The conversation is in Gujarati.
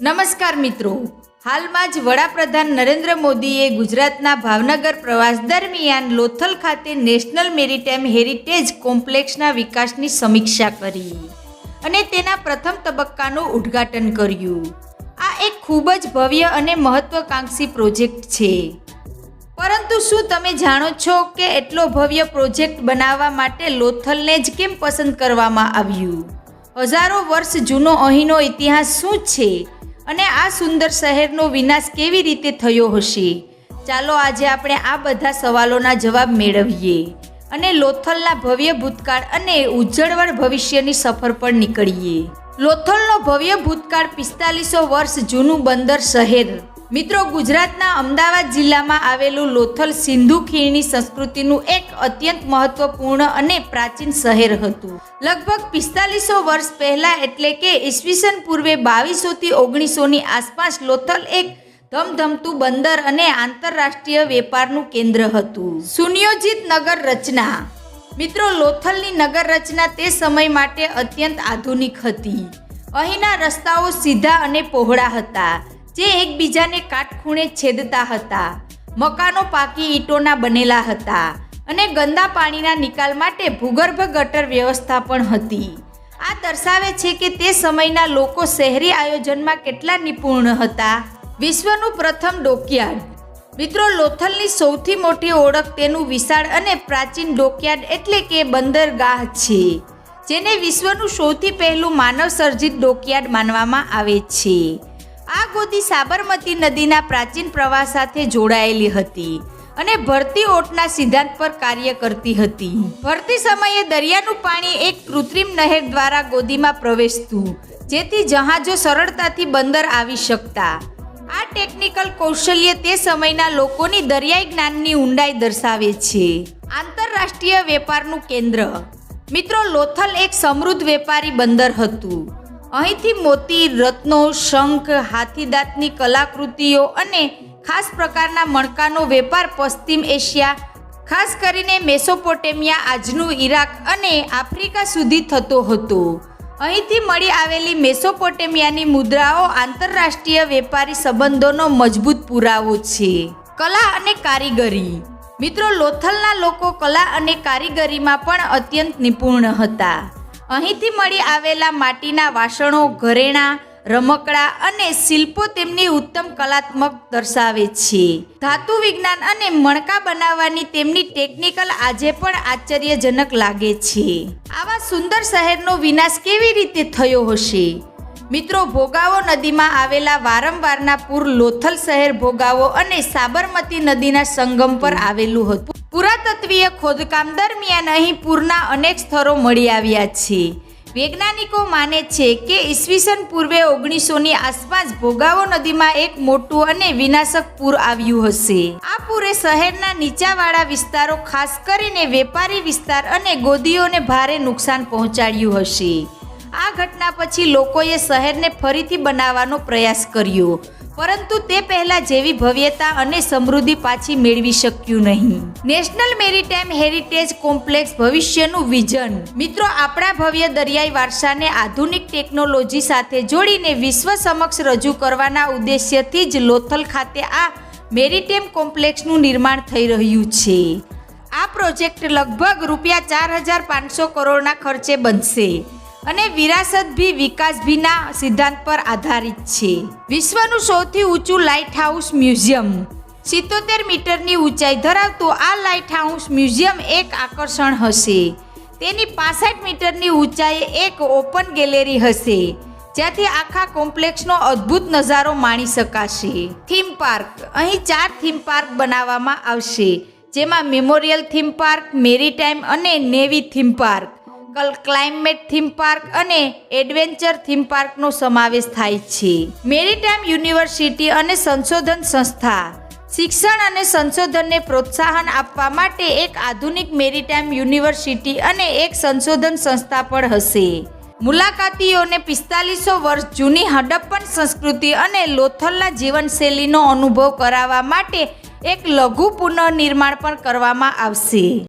નમસ્કાર મિત્રો. હાલમાં જ વડાપ્રધાન નરેન્દ્ર મોદીએ ગુજરાતના ભાવનગર પ્રવાસ દરમિયાન લોથલ ખાતે નેશનલ મેરીટાઈમ હેરિટેજ કોમ્પ્લેક્સના વિકાસની સમીક્ષા કરી અને તેના પ્રથમ તબક્કાનું ઉદ્ઘાટન કર્યું. આ એક ખૂબ જ ભવ્ય અને મહત્વકાંક્ષી પ્રોજેક્ટ છે. પરંતુ શું તમે જાણો છો કે એટલો ભવ્ય પ્રોજેક્ટ બનાવવા માટે લોથલને જ કેમ પસંદ કરવામાં આવ્યું? હજારો વર્ષ જૂનો અહીંનો ઇતિહાસ શું છે? અને આ સુંદર શહેરનો વિનાશ કેવી રીતે થયો હશે? ચાલો આજે આપણે આ બધા સવાલોના જવાબ મેળવીએ અને લોથલના ભવ્ય ભૂતકાળ અને ઉજ્જળવળ ભવિષ્યની સફર પર નીકળીએ. લોથલનો ભવ્ય ભૂતકાળ પિસ્તાલીસો વર્ષ જૂનું બંદર શહેર મિત્રો, ગુજરાતના અમદાવાદ જિલ્લામાં આવેલું લોથલ સિંધુ ખીણની સંસ્કૃતિનું એક અત્યંત મહત્વપૂર્ણ અને પ્રાચીન શહેર હતું. લગભગ પિસ્તાલીસો વર્ષ પહેલા એટલે કે ઈસવીસન પૂર્વે બાવીસોથી ઓગણીસોની આસપાસ લોથલ એક ધમધમતું બંદર અને આંતરરાષ્ટ્રીય વેપારનું કેન્દ્ર હતું. સુનિયોજિત નગર રચના. મિત્રો, લોથલની નગર રચના તે સમય માટે અત્યંત આધુનિક હતી. અહીંના રસ્તાઓ સીધા અને પહોળા હતા. જે એકબીજાને કાટખૂણે છેદતા હતા. મકાનો પાકી ઈંટોના બનેલા હતા અને ગંદા પાણીના નિકાલ માટે ભૂગર્ભ ગટર વ્યવસ્થા પણ હતી. આ દર્શાવે છે કે તે સમયના લોકો શહેરી આયોજનમાં કેટલા નિપુણ હતા. વિશ્વનું પ્રથમ ડોકયાર્ડ. મિત્રો, લોથલની સૌથી મોટી ઓળખ તેનું વિશાળ અને પ્રાચીન ડોકયાર્ડ એટલે કે બંદરગાહ છે, જેને વિશ્વનું સૌથી પહેલું માનવ સર્જિત ડોકયાર્ડ માનવામાં આવે છે. આ ગોદી સાબરમતી નદીના પ્રાચીન પ્રવાહ સાથે જોડાયેલી હતી અને ભરતી ઓટના સિદ્ધાંત પર કાર્ય કરતી હતી. ભરતી સમયે દરિયાનું પાણી એક કૃત્રિમ નહેર દ્વારા ગોદીમાં પ્રવેશતું, જેથી જહાજો સરળતાથી બંદર આવી શકતા. આ ટેકનિકલ કૌશલ્ય તે સમયના લોકોની દરિયાઈ જ્ઞાનની ઊંડાઈ દર્શાવે છે. આંતરરાષ્ટ્રીય વેપારનું કેન્દ્ર. મિત્રો, લોથલ એક સમૃદ્ધ વેપારી બંદર હતું. અહીંથી મોતી, રત્નો, શંખ, હાથીદાંતની કલાકૃતિઓ અને ખાસ પ્રકારના મણકાનો વેપાર પશ્ચિમ એશિયા, ખાસ કરીને મેસોપોટેમિયા આજનું ઈરાક અને આફ્રિકા સુધી થતો હતો. અહીંથી મળી આવેલી મેસોપોટેમિયાની મુદ્રાઓ આંતરરાષ્ટ્રીય વેપારી સંબંધોનો મજબૂત પુરાવો છે. કલા અને કારીગરી. મિત્રો, લોથલના લોકો કલા અને કારીગરીમાં પણ અત્યંત નિપુણ હતા. અહીંથી મળી આવેલા માટીના વાસણો, ઘરેણાં, રમકડા અને શિલ્પો તેમની ઉત્તમ કલાત્મક દર્શાવે છે. ધાતુ વિજ્ઞાન અને મણકા બનાવવાની તેમની ટેકનિકલ આજે પણ આશ્ચર્યજનક લાગે છે. આવા સુંદર શહેરનો વિનાશ કેવી રીતે થયો હશે? મિત્રો, ભોગાવો નદીમાં આવેલા વારંવારના પૂર લોથલ શહેર ભોગાવો અને સાબરમતી નદીના સંગમ પર આવેલું હતું. પુરાતત્વીય ખોદકામ દરમિયાન અહીં પૂરના અનેક સ્થળો મળી આવ્યા છે. વૈજ્ઞાનિકો માને છે કે ઈસવીસન પૂર્વે ઓગણીસોની આસપાસ ભોગાવો નદીમાં એક મોટું અને વિનાશક પૂર આવ્યું હશે. આ પૂરે શહેરના નીચાવાળા વિસ્તારો, ખાસ કરીને વેપારી વિસ્તાર અને ગોદીઓને ભારે નુકસાન પહોંચાડ્યું હશે. આ ઘટના પછી લોકોએ શહેરને ફરીથી બનાવવાનો પ્રયાસ કર્યો. પરંતુ તે પહેલા જેવી ભવ્યતા અને સમૃદ્ધિ પાછી મેળવી શક્યું નહીં. નેશનલ મેરીટાઈમ હેરિટેજ કોમ્પ્લેક્સ ભવિષ્યનું વિઝન. મિત્રો, આપણા ભવ્ય દરિયાઈ વારસાને આધુનિક ટેકનોલોજી સાથે જોડીને વિશ્વ સમક્ષ રજૂ કરવાના ઉદ્દેશ્યથી જ લોથલ ખાતે આ મેરીટાઈમ કોમ્પ્લેક્સનું નિર્માણ થઈ રહ્યું છે. આ પ્રોજેક્ટ લગભગ રૂપિયા ચાર હજાર પાંચસો કરોડના ખર્ચે બનશે. અને વિરાસત ભી, વિકાસ ભીના સિદ્ધાંત પર આધારિત છે. વિશ્વનું સૌથી ઊંચું લાઇટ હાઉસ મ્યુઝિયમ સિત્તોતેર મીટરની ઊંચાઈ ધરાવતું આ લાઇટ હાઉસ મ્યુઝિયમ એક આકર્ષણ હશે. તેની પાસઠ મીટરની ઊંચાઈએ એક ઓપન ગેલેરી હશે, જ્યાંથી આખા કોમ્પ્લેક્સનો અદ્ભુત નજારો માણી શકાશે. થીમ પાર્ક અહીં ચાર થીમ પાર્ક બનાવવામાં આવશે, જેમાં મેમોરિયલ થીમ પાર્ક મેરીટાઈમ અને navy theme park climate theme park અને એડવેન્ચર થીમ પાર્કનો સમાવેશ થાય છે. મેરીટાઈમ યુનિવર્સિટી અને સંશોધન સંસ્થા. શિક્ષણ અને સંશોધનને પ્રોત્સાહન આપવા માટે એક આધુનિક મેરીટાઈમ યુનિવર્સિટી અને એક સંશોધન સંસ્થા પણ હશે. મુલાકાતીઓને પિસ્તાલીસો વર્ષ જૂની હડપ્પન સંસ્કૃતિ અને લોથલના જીવનશૈલીનો અનુભવ કરાવવા માટે એક લઘુ પુનઃનિર્માણ પણ કરવામાં આવશે.